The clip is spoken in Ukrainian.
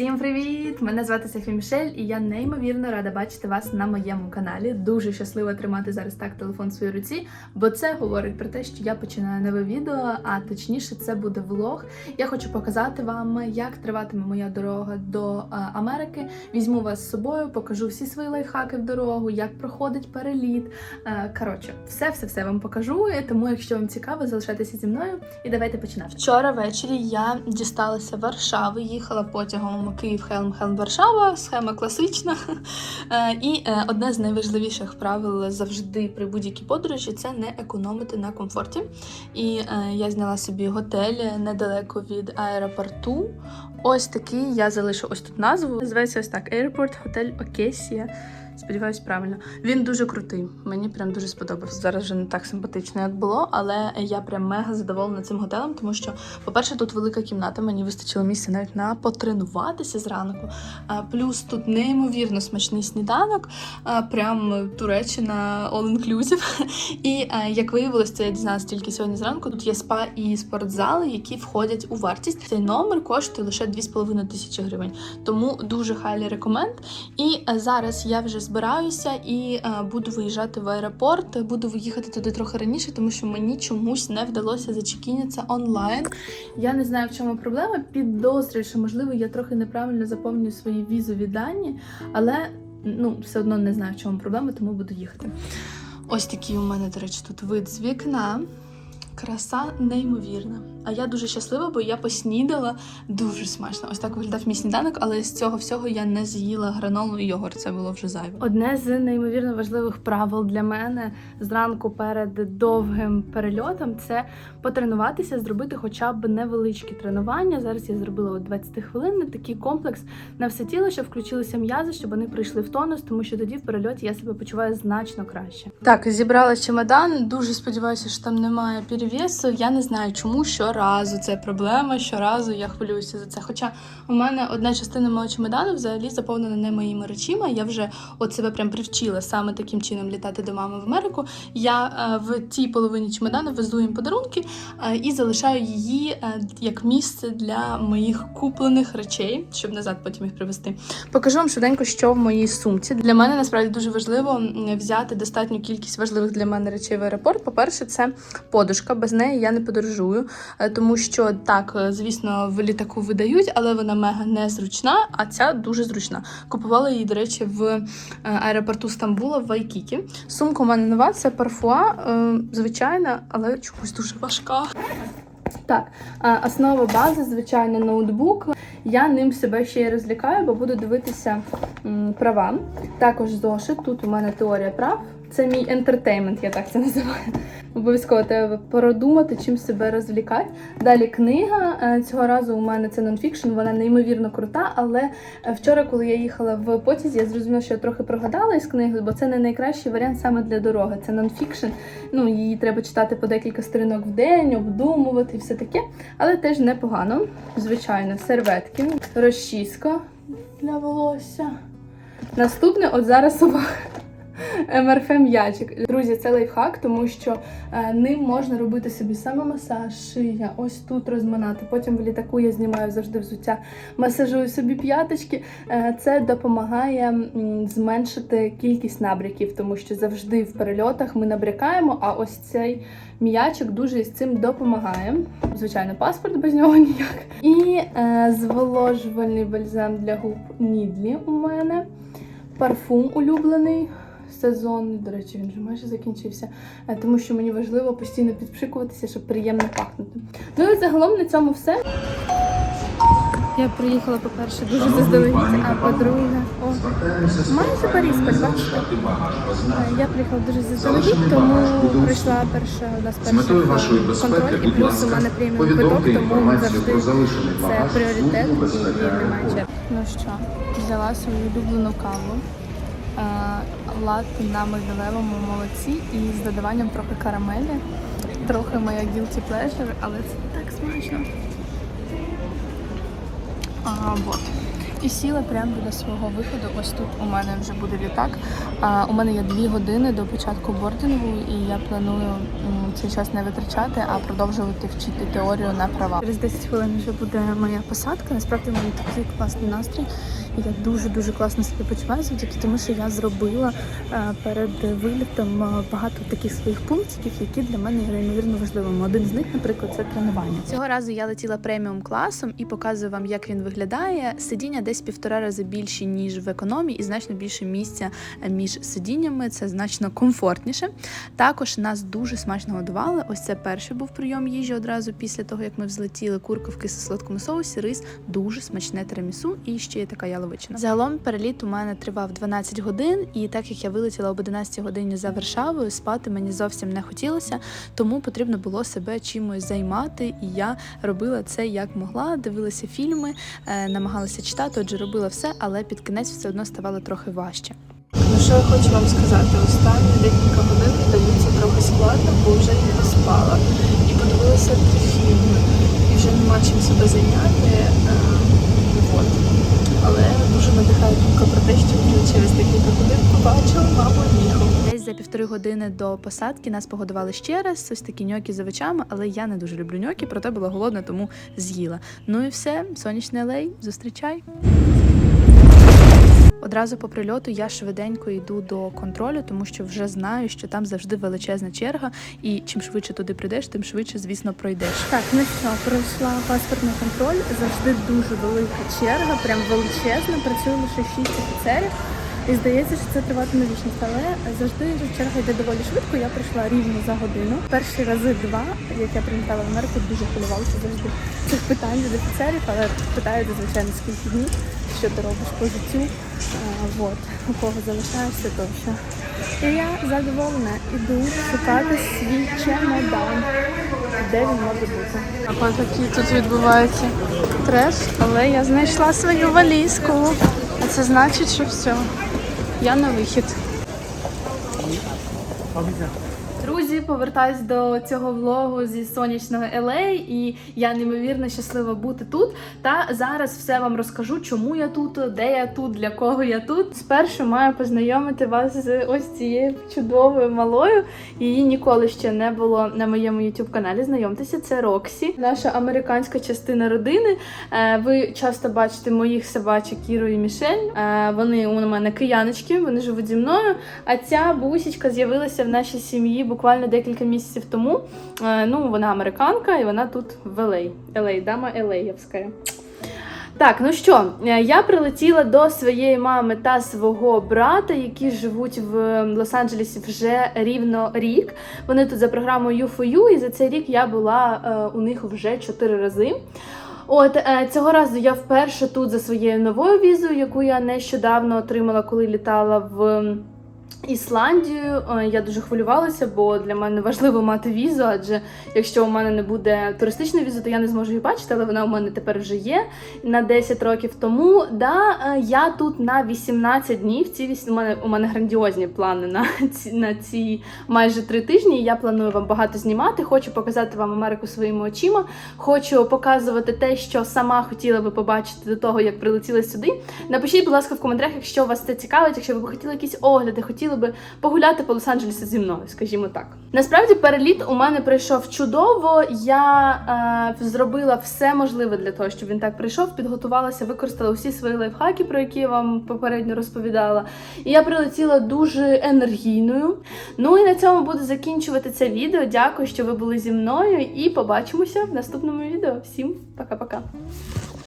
Всім привіт! Мене звати Софі Мішель, і я неймовірно рада бачити вас на моєму каналі. Дуже щаслива тримати зараз так телефон в своїй руці, бо це говорить про те, що я починаю нове відео, а точніше, це буде влог. Я хочу показати вам, як триватиме моя дорога до е, Америки. Візьму вас з собою, покажу всі свої лайфхаки в дорогу, як проходить переліт. Е, Коротше, все, все, все вам покажу. Тому, якщо вам цікаво, залишайтеся зі мною і давайте починати. Вчора ввечері я дісталася Варшави, їхала потягом Київ Хелм Хелм Варшава, схема класична. Е, І е, одне з найважливіших правил завжди при будь-якій подорожі це не економити на комфорті. І е, я зняла собі готель недалеко від аеропорту. Ось такий я залишу ось тут назву. Називається ось так: Airport Hotel Окесія. Сподіваюсь, правильно. Він дуже крутий. Мені прям дуже сподобався. Зараз вже не так симпатично, як було, але я прям мега задоволена цим готелем, тому що, по-перше, тут велика кімната, мені вистачило місця навіть на потренуватися зранку. Плюс тут неймовірно смачний сніданок, прям Туреччина all inclusive. І як виявилось, це я дізналася тільки сьогодні зранку. Тут є спа і спортзали, які входять у вартість. Цей номер коштує лише 2,5 тисячі гривень. Тому дуже хайлі рекоменд. І зараз я вже збираюся і е, буду виїжджати в аеропорт. Буду виїхати туди трохи раніше, тому що мені чомусь не вдалося зачекінитися онлайн. Я не знаю, в чому проблема. Підозрюю, що можливо я трохи неправильно заповнюю свої візові дані, але ну все одно не знаю, в чому проблема, тому буду їхати. Ось такий у мене, до речі, тут вид з вікна. Краса неймовірна. А я дуже щаслива, бо я поснідала дуже смачно. Ось так виглядав мій сніданок, але з цього всього я не з'їла гранолу і йогурт. Це було вже зайве. Одне з неймовірно важливих правил для мене зранку перед довгим перельотом це потренуватися, зробити хоча б невеличкі тренування. Зараз я зробила 20 хвилин такий комплекс на все тіло, щоб включилися м'язи, щоб вони прийшли в тонус, тому що тоді в перельоті я себе почуваю значно краще. Так, зібрала чемодан. Дуже сподіваюся, що там немає перевісу. Я не знаю, чому щоразу це проблема. Щоразу я хвилююся за це. Хоча у мене одна частина мого чемодану взагалі заповнена не моїми речима. Я вже от себе прям привчила саме таким чином літати до мами в Америку. Я е, в тій половині чемодану везу їм подарунки е, і залишаю її е, як місце для моїх куплених речей, щоб назад потім їх привезти. Покажу вам швиденько, що в моїй сумці. Для мене насправді дуже важливо взяти достатню кількість важливих для мене речей в аеропорт. По-перше, це подушка. Без неї я не подорожую, тому що так, е, звісно, в літаку видають, але вона мега незручна, а ця дуже зручна. Купувала її, до речі, в е, аеропорту Стамбула в Вайкікі. Сумка у мене нова, це парфуа, е, звичайна, але чомусь дуже важка. Так, основа бази, звичайно, ноутбук. Я ним себе ще й розлікаю, бо буду дивитися права. Також зошит. Тут у мене теорія прав. Це мій ентертеймент, я так це називаю. Обов'язково треба продумати, чим себе розвлікати. Далі книга. Е, Цього разу у мене це нонфікшн, вона неймовірно крута. Але е, вчора, коли я їхала в потязі, я зрозуміла, що я трохи прогадала із книги, бо це не найкращий варіант саме для дороги. Це нонфікшн. Ну, її треба читати по декілька сторінок в день, обдумувати і все таке. Але теж непогано. Звичайно, серветки, розчіска для волосся. Наступне, от зараз собака. МРФ м'ячик. Друзі, це лайфхак, тому що е, ним можна робити собі самомасаж, шия, ось тут розминати. Потім в літаку я знімаю завжди взуття, масажую собі п'яточки. Е, це допомагає зменшити кількість набряків, тому що завжди в перельотах ми набрякаємо, а ось цей м'ячик дуже з цим допомагає. Звичайно, паспорт без нього ніяк. І е, зволожувальний бальзам для губНідлі у мене. Парфум улюблений сезонний, до речі, він вже майже закінчився, е, тому що мені важливо постійно підпшикуватися, щоб приємно пахнути. Ну і загалом на цьому все. Я приїхала, по-перше, дуже заздалегідь, а по-друге, о, майже Борисполь, бачите. Е, Я приїхала дуже заздалегідь, тому прийшла перша вашої е, безпеки, контроль, і плюс у мене преміум квиток, тому завжди це пріоритет і немає черг. Ну що, взяла свою улюблену каву. Е, Латте на мигдалевому молоці і з додаванням трохи карамелі. Трохи моя guilty pleasure, але це так смачно. А, вот. І сіла прямо біля свого виходу. Ось тут у мене вже буде літак. А у мене є дві години до початку бордингу, і я планую цей час не витрачати, а продовжувати вчити теорію на права. Через 10 хвилин вже буде моя посадка. Насправді в мене такий класний настрій. Я дуже дуже класно себе почуваю завдяки тому, що я зробила е, перед вилітом е, багато таких своїх пунктиків, які для мене є неймовірно важливими. Один з них, наприклад, це тренування. Цього разу я летіла преміум класом і показую вам, як він виглядає. Сидіння десь півтора рази більші ніж в економі, і значно більше місця е, між сидіннями. Це значно комфортніше. Також нас дуже смачно годували. Ось це перший був прийом їжі одразу після того, як ми взлетіли. Курка в кисло-солодкому соусі, рис, дуже смачне тирамісу і ще є така яловичина. Загалом переліт у мене тривав 12 годин, і так як я вилетіла об 11 годині за Варшавою, спати мені зовсім не хотілося, тому потрібно було себе чимось займати. І я робила це як могла, дивилася фільми, е, намагалася читати, отже, робила все, але під кінець все одно ставало трохи важче. Ну що я хочу вам сказати, останні декілька годин даються трохи складно, бо вже не доспала. І подивилася три фільми, і вже нема чим себе зайняти. Е, от. Але дуже надихає думка про те, що вже через декілька годин побачила маму Міху. Півтори години до посадки нас погодували ще раз. Ось такі ньокі з овочами, але я не дуже люблю ньокі, проте була голодна, тому з'їла. Ну і все, сонячний алей, зустрічай. Одразу по прильоту я швиденько йду до контролю, тому що вже знаю, що там завжди величезна черга, і чим швидше туди прийдеш, тим швидше, звісно, пройдеш. Так, ну що, пройшла паспортний контроль. Завжди дуже велика черга, прям величезна. Працює лише шість офіцерів. І здається, що це триватиме вічність, але завжди черга йде доволі швидко. Я прийшла рівно за годину. Перші рази два, як я прилітала в Америку, дуже хвилювалася завжди цих питань від офіцерів, але питають звичайно скільки днів, що ти робиш по життю, вот, у кого залишаєшся тощо. І я задоволена, іду шукати свій чемодан. Де він може бути? А такий тут відбувається треш, але я знайшла свою валізку. А це значить, що все. Я на вихід. Друзі, повертаюсь до цього влогу зі сонячного LA, і я неймовірно щаслива бути тут. Та зараз все вам розкажу, чому я тут, де я тут, для кого я тут. Спершу маю познайомити вас з ось цією чудовою малою. Її ніколи ще не було на моєму youtube каналі. Знайомтеся, це Роксі, наша американська частина родини. Е, Ви часто бачите моїх собачок Кіру і Мішель. Е, Вони у мене кияночки, вони живуть зі мною. А ця бусічка з'явилася в нашій сім'ї буквально декілька місяців тому. Е, Ну, вона американка, і вона тут в LA. LA, дама Елеєвська. Так, ну що, е, я прилетіла до своєї мами та свого брата, які живуть в Лос-Анджелесі вже рівно рік. Вони тут за програмою U4U, і за цей рік я була е, у них вже чотири рази. От цього разу я вперше тут за своєю новою візою, яку я нещодавно отримала, коли літала в. Ісландію Е, я дуже хвилювалася, бо для мене важливо мати візу, адже якщо у мене не буде туристичної візи, то я не зможу її бачити, але вона у мене тепер вже є на 10 років тому. Да, е, я тут на 18 днів. Ці у мене у мене грандіозні плани на ці на ці майже три тижні. Я планую вам багато знімати. Хочу показати вам Америку своїми очима. Хочу показувати те, що сама хотіла би побачити до того, як прилетіла сюди. Напишіть, будь ласка, в коментарях, якщо вас це цікавить, якщо ви б хотіли якісь огляди, хотіли би погуляти по Лос-Анджелесу зі мною, скажімо так. Насправді переліт у мене пройшов чудово. Я е, зробила все можливе для того, щоб він так прийшов, підготувалася, використала усі свої лайфхаки, про які я вам попередньо розповідала. І я прилетіла дуже енергійною. Ну і на цьому буду закінчувати це відео. Дякую, що ви були зі мною, і побачимося в наступному відео. Всім пока-пока.